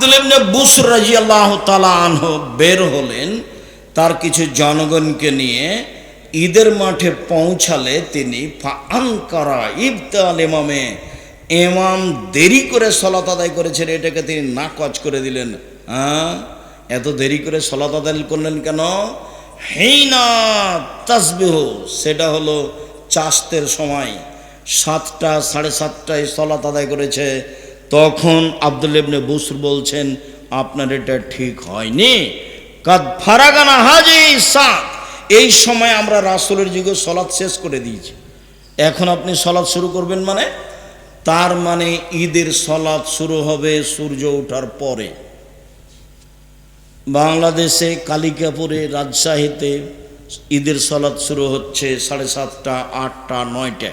আব্দুল ইবনে bush রাজিয়াল্লাহ তালা আনহ বের হলেন তার কিছু জনগণকে নিয়ে ঈদের মাঠে পৌঁছালে তিনি আনকারা ইবতাল ইমামে, ইমাম দেরি করে সলাত আদায় করেছেন, এটাকে তিনি নাকচ করে দিলেন। হ্যাঁ? এত দেরি করে সলাত আদায় করলেন কেন? হেইনা তাসবিহ, সেটা হলো চাষতের সময়, সাতটা, সাড়ে সাতটায় সলাত আদায় করেছে। তখন আব্দুল ইবনে বসুর বলছেন, আপনার এটা ঠিক হয়নি। কাদ ফারাগানা হাজি সাত। এই সময় আমরা রাসুলের যুগে সলাদ শেষ করে দিয়েছি। এখন আপনি সলাদ শুরু করবেন মানে? তার মানে ঈদের সলাদ শুরু হবে সূর্য ওঠার পরে। বাংলাদেশে কালিকাপুরে রাজশাহীতে ঈদের সলাদ শুরু হচ্ছে সাড়ে সাতটা, আটটা, নয়টায়।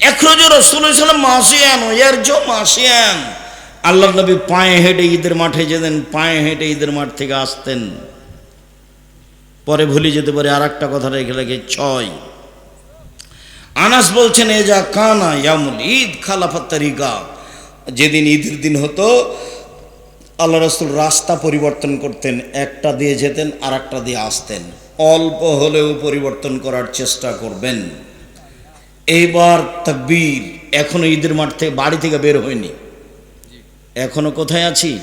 একরোজ রসুল মাসিয়ান এর জো মাসিয়ান। আল্লাহ নবী পায়ে হেঁটে ঈদের মাঠে যেতেন, পায়ে হেঁটে ঈদের মাঠ থেকে আসতেন। পরে ভুলে যেতে পারে আর একটা কথা রেখে রেখে ছয়। আনাস বলছেন, এ যা কানা ইয়ামুল ঈদ খালাফাত তারিকা। যেদিন ঈদের দিন হতো আল্লাহ রসুল রাস্তা পরিবর্তন করতেন, একটা দিয়ে যেতেন আর একটা দিয়ে আসতেন। অল্প হলেও পরিবর্তন করার চেষ্টা করবেন। এইবার তাকবীর এখনও ঈদের মাঠ থেকে, বাড়ি থেকে বের হয়নি। এখনও কোথায় আছি?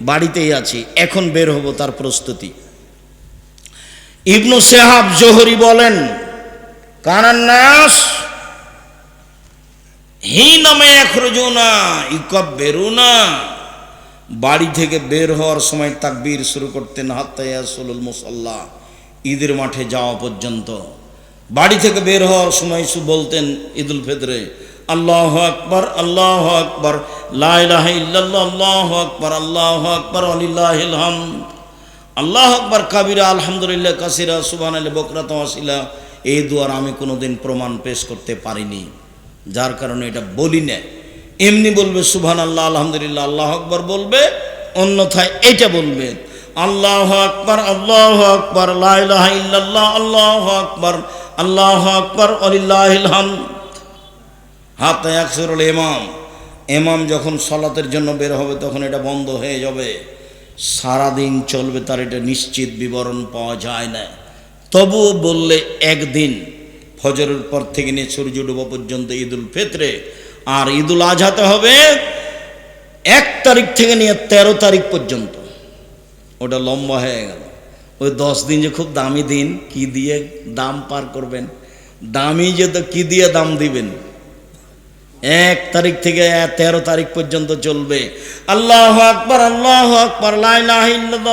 বাড়িতেই আছি। এখন বের হব তার প্রস্তুতি। ইবনু সেহাব জোহরি বলেন কানান্নাস হি নামে একরজনা ইকব বেরুনা বাড়ি থেকে বের হওয়ার সময় তাকবীর শুরু করতেন হাত্তায়াসুল মুসল্লা, ঈদের মাঠে যাওয়া পর্যন্ত। বাড়ি থেকে বের হওয়ার সময় শু বলতেন ঈদুল ফিতরে, আল্লাহ আকবর আল্লাহ আকবর লাহ আল্লাহ আকবর আল্লাহ আকবর আলিল্লাহিল হামদ। আল্লাহ আকবর, কাবিরা, আলহামদুলিল্লাহ, কাসিরা সুবান আলী বকরাত আসিলা এই দুয়ার আমি কোনোদিন প্রমাণ পেশ করতে পারিনি। যার কারণে এটা বলি না এমনি বলবে সুবহান আল্লাহ আলহামদুলিল্লাহ, আল্লাহ আকবর বলবে, অন্যথায় এটা বলবে, আল্লাহ আকবর আল্লাহ আকবর লাহ আল্লাহ আকবর আল্লাহ আকবর আলিল্লাহিল হামদ। হাতে একসরুল ইমাম। ইমাম যখন সলাতের জন্য বের হবে, তখন এটা বন্ধ হয়ে যাবে। সারাদিন চলবে তার, এটা নিশ্চিত বিবরণ পাওয়া যায় না। তবুও বললে একদিন, ফজরের পর থেকে নিয়ে সূর্য ডুবা পর্যন্ত ঈদুল ফেতরে। আর ঈদুল আজহাতে হবে এক তারিখ থেকে নিয়ে তেরো তারিখ পর্যন্ত। ওটা লম্বা হয়ে গেল। ওই দশ দিন যে খুব দামি দিন, কি দিয়ে দাম পার করবেন? দামি যে তো কি দিয়ে দাম দিবেন? এক তারিখ থেকে তেরো তারিখ পর্যন্ত চলবে। আল্লাহ আকবর আল্লাহ আকবর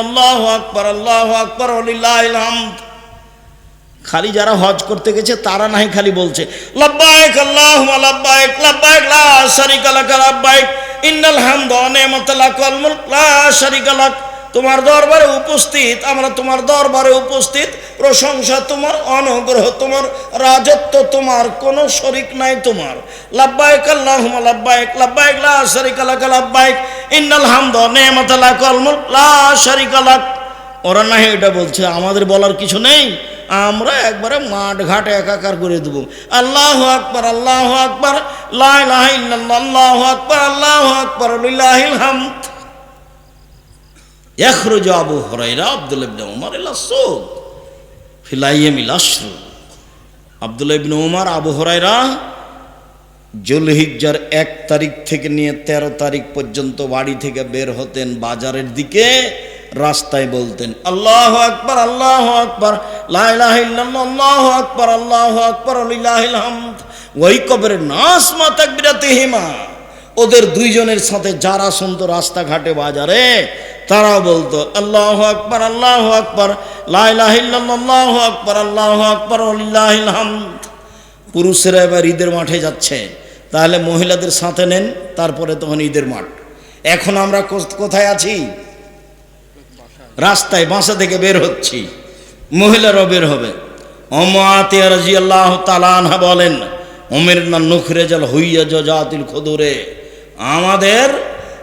আল্লাহ আকবর আল্লাহ আকবর খালি যারা হজ করতে গেছে, তারা নাই খালি বলছে, লাব্বাইক আল্লাহ লাব্বাইক লাব্বাইক, লা শারিকা লাক, লাব্বাইক, ইন্নাল হামদ ওয়া মুলক, লা লাক। তোমার দরবারে উপস্থিত, আমরা তোমার দরবারে উপস্থিত, প্রশংসা তোমার, অনুগ্রহ তোমার, রাজত্ব তোমার, কোনো শরিক নাই তোমার। লাব্বাইক আল্লাহুম্মা লাব্বাইক লাব্বাইক লা শারিকা লাক লাব্বাইক ইন্নাল হামদ নি'মাতা লাকাল মুলক, লা শারিকা লাক। ওরা না এটা বলছে, আমাদের বলার কিছু নেই, আমরা একবারে মাঠ ঘাট একাকার করে দেবো। আল্লাহ আকবর আল্লাহ আকবর আল্লাহ আকবর আল্লাহ আকবর হামদ। يخرج أبو هريرة عبد الله بن عمر إلى السوق في الأيام العشر আবদুল্লাহ ইবনে উমার আবু হরাইরা জুলহিজ্জার এক তারিখ থেকে নিয়ে ১৩ তারিখ পর্যন্ত বাড়ি থেকে বের হতেন বাজারের দিকে রাস্তায় বলতেন আল্লাহ আকবার আল্লাহ আকবার আল্লাহ আকবার আল্লাহ আকবর হামদ ওই কবরের নাস মা তাকবিরাতে হেমা ওদের দুইজনের সাথে যারা শুনতো রাস্তাঘাটে বাজারে তারাও বলতো, আল্লাহ আকবার আল্লাহ আকবার লাহ আকবার, আল্লাহ আকবর পুরুষেরা এবার ঈদের মাঠে যাচ্ছে। তাহলে মহিলাদের সাথে নেন, তারপরে তখন ঈদের মাঠ। এখন আমরা কোথায় আছি? রাস্তায় বাসা থেকে বের হচ্ছি। মহিলারাও বের হবে। আল্লাহ বলেন ওমের না নুখরে জল হইয়া জাতিল খদুরে। আমাদের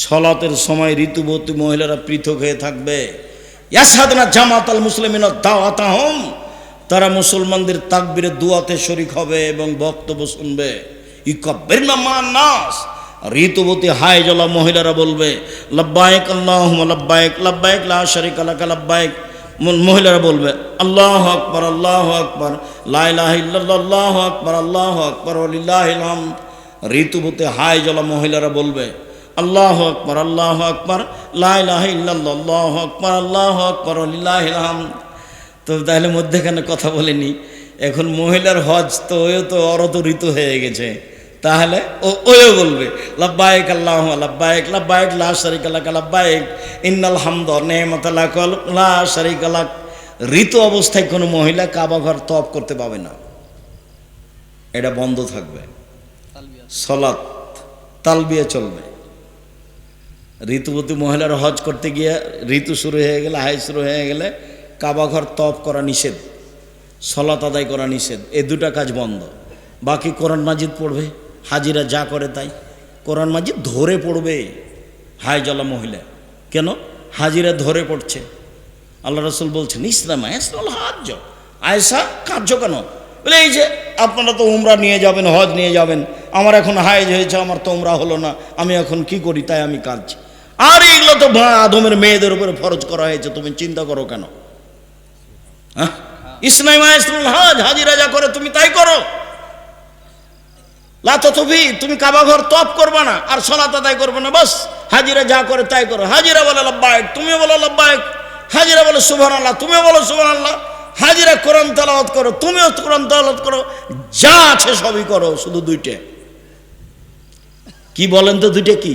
সলাতের সময় ঋতুবতী মহিলারা পৃথক হয়ে থাকবে। ইয়াসাদনা জামাত আল মুসলিমিন দাওয়াতাহম। তারা মুসলমানদের তাকবিরে দুয়াতে শরিক হবে এবং বক্তব্য শুনবে। নাস ঋতুবতী হায় জলা মহিলারা বলবে, লব্বায়ক আল্লাহ লব্বায়ক লব্বায়ক, লা শরিক আলাকা লব্বায়ক। মহিলারা বলবে, আল্লাহ আকবর আল্লাহ আকবর লাইলাহ আল্লাহ আকবর আল্লাহ আকবর লিল্লাহিল হামদ। ঋতুবতী হায় জলা মহিলারা বলবে আল্লাহ আকবর আল্লাহ আকবর লাইলাহ আল্লাহ আকবর আল্লাহ আকবর লিল্লাহিল হামদ তো তাহলে মধ্যেখানে কথা বলিনি এখন মহিলার হজ তো ওও তো অরত ঋতু হয়ে গেছে তাহলে ও ওও বলবে লাব্বায়েক আল্লাহ লাব্বায়েক লাব্বায়েক লা শারিকা লাক লাব্বায়েক ইন্নাল হামদ নেমত লাকল লা শারিকা লাক। ঋতু অবস্থায় কোনো মহিলা কাবা ঘর তপ করতে পাবে না। এটা বন্ধ থাকবে। সলাৎ তালবিয়া চলবে। ঋতুবতী মহিলার হজ করতে গিয়ে ঋতু শুরু হয়ে গেলে হাই শুরু হয়ে গেলে কাবাঘর তপ করা নিষেধ, সলাত আদায় করা নিষেধ, এ দুটা কাজ বন্ধ। বাকি কোরআন মাজিদ পড়বে, হাজিরা যা করে তাই। কোরআন মাজিদ ধরে পড়বে হাই জলা মহিলা। কেন? হাজিরা ধরে পড়ছে। আল্লাহ রসুল বলছেন, ইসলাম ইসলাম হাজ আয়সা কার্য কেন? বলে, এই যে আপনারা তো উমরা নিয়ে যাবেন, হজ নিয়ে যাবেন, আমার এখন হাইজ হয়েছে, আমার তো উমরা হলো না, আমি এখন কি করি? তাই আমি কাঁদছি। আর এগুলো তো আদমের মেয়েদের উপরে ফরজ করা হয়েছে, তুমি চিন্তা করো কেন? হ্যাঁ? হাজ, হাজিরা যা করে তুমি তাই করো। তুমি তপ করবে না, আর করবে না হাজিরা যা করে তাই করো। হাজিরা বলে লব্বায়ক, তুমিও বলো লব্বায়ক। হাজিরা বলে সুবহান আল্লাহ তুমিও বলো সুবহান আল্লাহ হাজিরা কোরআন তেলাওয়াত করো, তুমিও কোরআন তেলাওয়াত করো। যা আছে সবই করো, শুধু দুইটে। কি বলেন তো দুইটা কি?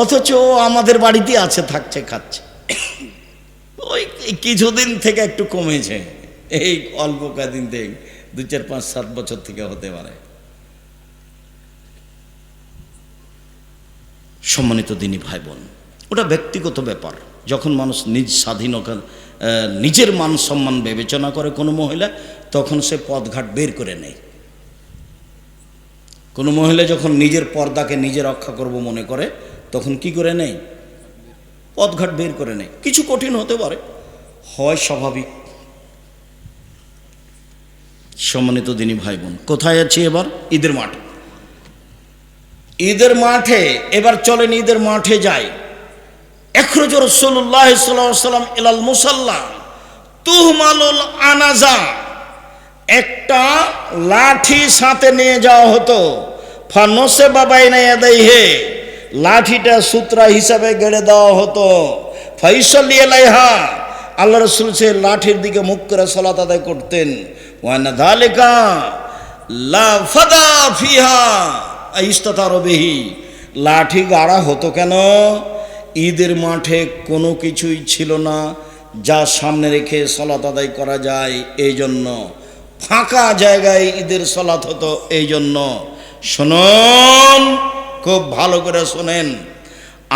অথচ আমাদের বাড়িতে আছে, থাকছে, খাচ্ছে। ওই কিছুদিন থেকে একটু কমেছে। এই অল্প কদিন থেকে, দু চার পাঁচ সাত বছর থেকে হতে পারে। সম্মানিত দিনী ভাই বোন ওটা ব্যক্তিগত ব্যাপার। যখন মানুষ নিজ স্বাধীনতা নিজের মান সম্মান বিবেচনা করে কোনো মহিলা, তখন সে পদঘাট বের করে নেয়। কোনো মহিলা যখন নিজের পর্দাকে নিজে রক্ষা করব মনে করে তখন কি করে নেয়? পথঘাট বের করে নেয়। কিছু কঠিন হতে পারে। হয় স্বাভাবিক। সম্মানিত দিনী ভাই বোন কোথায় আছি এবার? ঈদের মাঠে। ঈদের মাঠে, এবার চলেন ঈদের মাঠে যাই। এখরজ রসুল্লাহ সাল্লাম ইলাল মুসাল্লা তুহমালুল আনাজা। একটা লাঠি সাথে নিয়ে যাওয়া হতো। ফানসে বাবাই নাই হে লাঠিটা সূত্রা হিসাবে গেড়ে দেওয়া হতো। ফাইসলি এলাইহা আল্লাহ রসুল সে লাঠির দিকে মুখ করে সলাত আদায় করতেন। ওয়ানা ধালিকা লা ফাদা ফিহা ইস্তাতারবিহি লাঠি গাড়া হতো কেন? ঈদের মাঠে কোনো কিছুই ছিল না যা সামনে রেখে সলাত আদায় করা যায় এই জন্য ফাঁকা জায়গায় ঈদের সলাত হতো এই জন্য শুনুন। খুব ভালো করে শোনেন।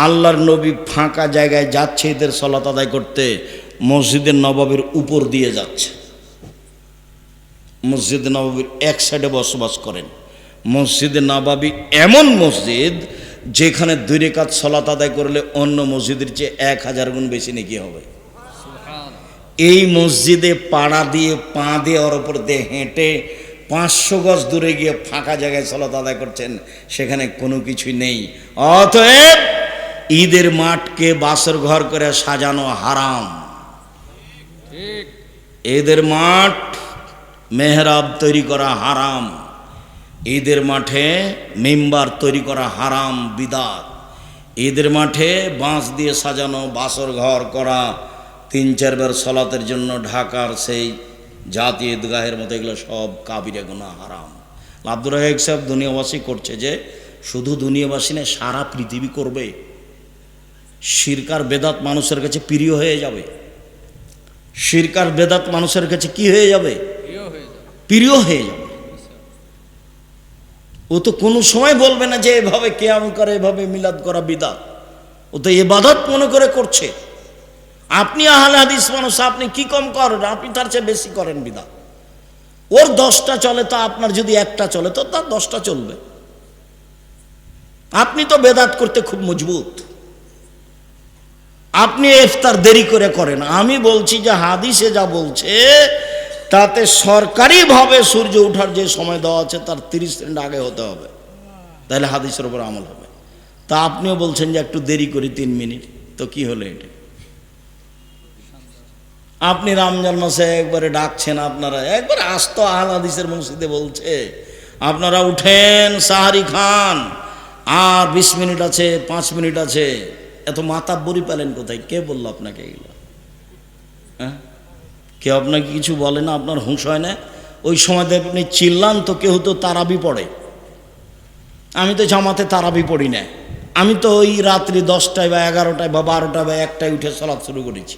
আল্লাহর নবী ফাঁকা জায়গায় যাচ্ছে এদের সলাত আদায় করতে মসজিদের নবাবের উপর দিয়ে যাচ্ছে। মসজিদ নবাবির এক সাইডে বসবাস করেন। মসজিদে নবাবি এমন মসজিদ যেখানে দুই রেখাত সলাত আদায় করলে অন্য মসজিদের চেয়ে এক হাজার গুণ বেশি নাকি হবে। এই মসজিদে পাড়া দিয়ে পা দিয়ে ওর ওপর দিয়ে হেঁটে পাঁচশো গজ দূরে গিয়ে ফাঁকা জায়গায় সলাত আদায় করছেন, সেখানে কোনো কিছুই নেই। অতএব ঈদের মাঠকে বাসর ঘর করে সাজানো হারাম। ঈদের মাঠ মেহরাব তৈরি করা হারাম। ঈদের মাঠে মেম্বার তৈরি করা হারাম বিদাত। ঈদের মাঠে বাঁশ দিয়ে সাজানো বাসর ঘর করা, তিন চারবার সলাতের জন্য ঢাকার সেই জাতীয় ঈদগাহের মতো এগুলো সব কাবিরে গোনা হারাম। আব্দুর রাহেক সাহেব দুনিয়াবাসী করছে যে শুধু দুনিয়াবাসী না সারা পৃথিবী করবে। শিরকার বেদাত মানুষের কাছে প্রিয় হয়ে যাবে। শিরকার বেদাত মানুষের কাছে কি হয়ে যাবে। প্রিয় হয়ে যাবে। ও তো কোনো সময় বলবে না যে এভাবে কেয়াম করে এভাবে মিলাদ করা বিদাত। ও তো এবাদত মনে করে করছে। আপনি আহলে হাদিস মানুষ, আপনি কি কম করেন? আপনি তার চেয়ে বেশি করেন বিদাত ওর দশটা চলে তো আপনার যদি একটা চলে, তো তার দশটা চলবে। আপনি তো বেদাত করতে খুব মজবুত। আপনি ইফতার দেরি করে করেন। আমি বলছি যে হাদিসে যা বলছে, তাতে সরকারিভাবে সূর্য ওঠার যে সময় দেওয়া আছে, তার তিরিশ মিনিট আগে হতে হবে। তাহলে হাদিসের উপর আমল হবে। তা আপনিও বলছেন যে একটু দেরি করি, তিন মিনিট। তো কি হলো এটা? আপনি রমজান মাসে একবারে ডাকছেন আপনারা। একবারে আস্ত আহল হাদিসের মসজিদে বলছে, আপনারা উঠেন সাহারি খান, আর বিশ মিনিট আছে, পাঁচ মিনিট আছে। এত মাথা বড়ি পেলেন কোথায়? কে বলল আপনাকে এগুলো? হ্যাঁ? কেউ আপনাকে কিছু বলে না, আপনার হুঁশ হয় না? ওই সময় আপনি চিল্লান তো, কেউ তো তারাবি পড়ে। আমি তো জামাতে তারাবি পড়ি না। আমি তো ওই রাত্রি দশটায় বা এগারোটায় বা বারোটায় বা একটায় উঠে সলাৎ শুরু করেছি।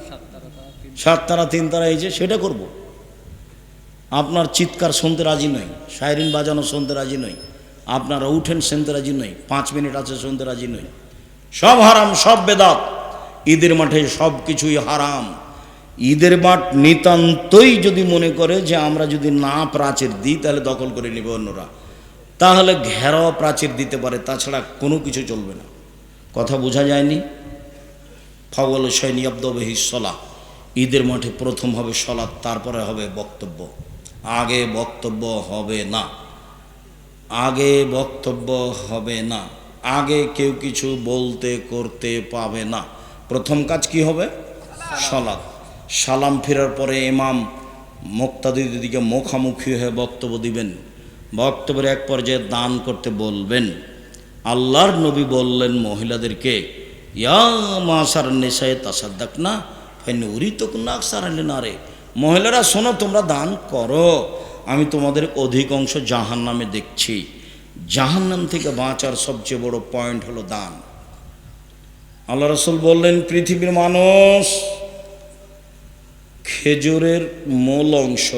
সাত তারা তিন তারা এই যে সেটা করব। আপনার চিৎকার শুনতে রাজি নই, সাইরিন বাজানো শুনতে রাজি নই, আপনারা উঠেন শুনতে রাজি নই, পাঁচ মিনিট আছে শুনতে রাজি নই। সব হারাম, সব বেদাত, ঈদের মাঠে সব কিছুই হারাম। ঈদের মাঠ নিতান্তই যদি মনে করে যে আমরা যদি না প্রাচীর দিই, তাহলে দখল করে নেবে অন্যরা। তাহলে ঘেরাও প্রাচীর দিতে পারে, তাছাড়া কোনো কিছু চলবে না। কথা বোঝা যায়নি? ফাওয়াল সৈনী আব্দবহি সলা ঈদের মাঠে প্রথম হবে সলাৎ, তারপরে হবে বক্তব্য। আগে বক্তব্য হবে না। আগে বক্তব্য হবে না। আগে কেউ কিছু বলতে করতে পাবে না। প্রথম কাজ কি হবে? সলাৎ। সালাম ফেরার পরে ইমাম মুক্তাদিদের দিকে মুখামুখি হয়ে বক্তব্য দিবেন। বক্তব্যের এক পর্যায়ে দান করতে বলবেন। আল্লাহর নবী বললেন মহিলাদেরকে, ইয়া মাসার নেশায় তাসাদ্দাক না উরি তো সারালে না রে। মহিলারা, শোনো, তোমরা দান করো। আমি তোমাদের অধিকাংশ জাহান নামে দেখছি। জাহান নাম থেকে বাঁচার সবচেয়ে বড় পয়েন্ট হলো দান। আল্লাহ রসুল বললেন, পৃথিবীর মানুষ খেজুরের মূল অংশ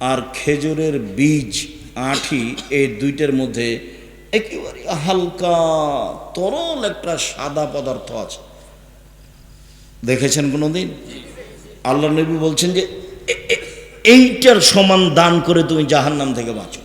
আর খেজুরের বীজ, আঠি, এই দুইটার মধ্যে একেবারে হালকা তরল একটা সাদা পদার্থ আছে। দেখেছেন কোনো দিন আল্লাহ নবী বলছেন যে এইটার সমান দান করে তুমি জাহান্নাম থেকে বাঁচো।